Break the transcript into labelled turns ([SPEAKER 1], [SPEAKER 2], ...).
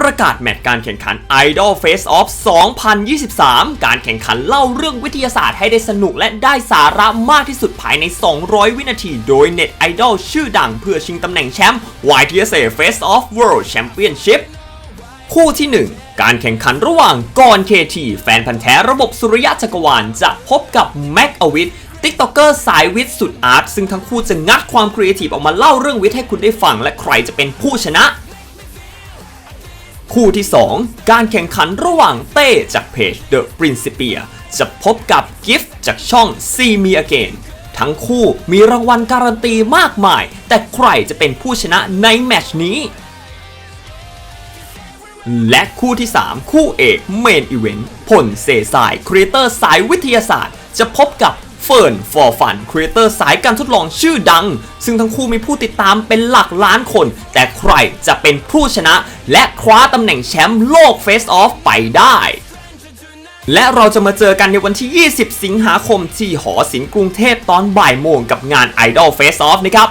[SPEAKER 1] ประกาศแมตช์การแข่งขัน Idol Face Off 2023 การแข่งขันเล่าเรื่องวิทยาศาสตร์ให้ได้สนุกและได้สาระมากที่สุดภายใน 200 วินาที โดยเน็ตไอดอลชื่อดังเพื่อชิงตำแหน่งแชมป์ YTSA Face Off World Championship คู่ที่ 1 การแข่งขันระหว่างกอนเคทีแฟนพันธ์แท้ระบบสุริยะจักรวาลจะพบกับแม็กอวิทติ๊กต็อกเกอร์สายวิทย์สุดอาร์ตซึ่งทั้งคู่จะงัดความครีเอทีฟออกมาเล่าเรื่องวิทย์ให้คุณได้ฟัง และใครจะเป็นผู้ชนะ คู่ที่ 2 การแข่งขันระหว่างเต้จากเพจ The Principia จะพบกับกิฟต์จากช่อง See Me Again ทั้งคู่มีรางวัลการันตีมากมาย แต่ใครจะเป็นผู้ชนะในแมตช์นี้ และคู่ที่ 3 คู่เอกเมนอีเวนต์ผลเสสายครีเอเตอร์สายวิทยาศาสตร์ จะพบกับ เฟิร์นฟอร์ฟันครีเอเตอร์สายการทดลองชื่อดัง ซึ่งทั้งคู่มีผู้ติดตามเป็นหลักล้านคน แต่ใครจะเป็นผู้ชนะ และคว้าตำแหน่งแชมป์โลกเฟสออฟไปได้และเราจะมาเจอกันในวันที่ 20 สิงหาคมที่หอศิลป์กรุงเทพตอนบ่ายโมงกับงาน Idol Face Off นะครับ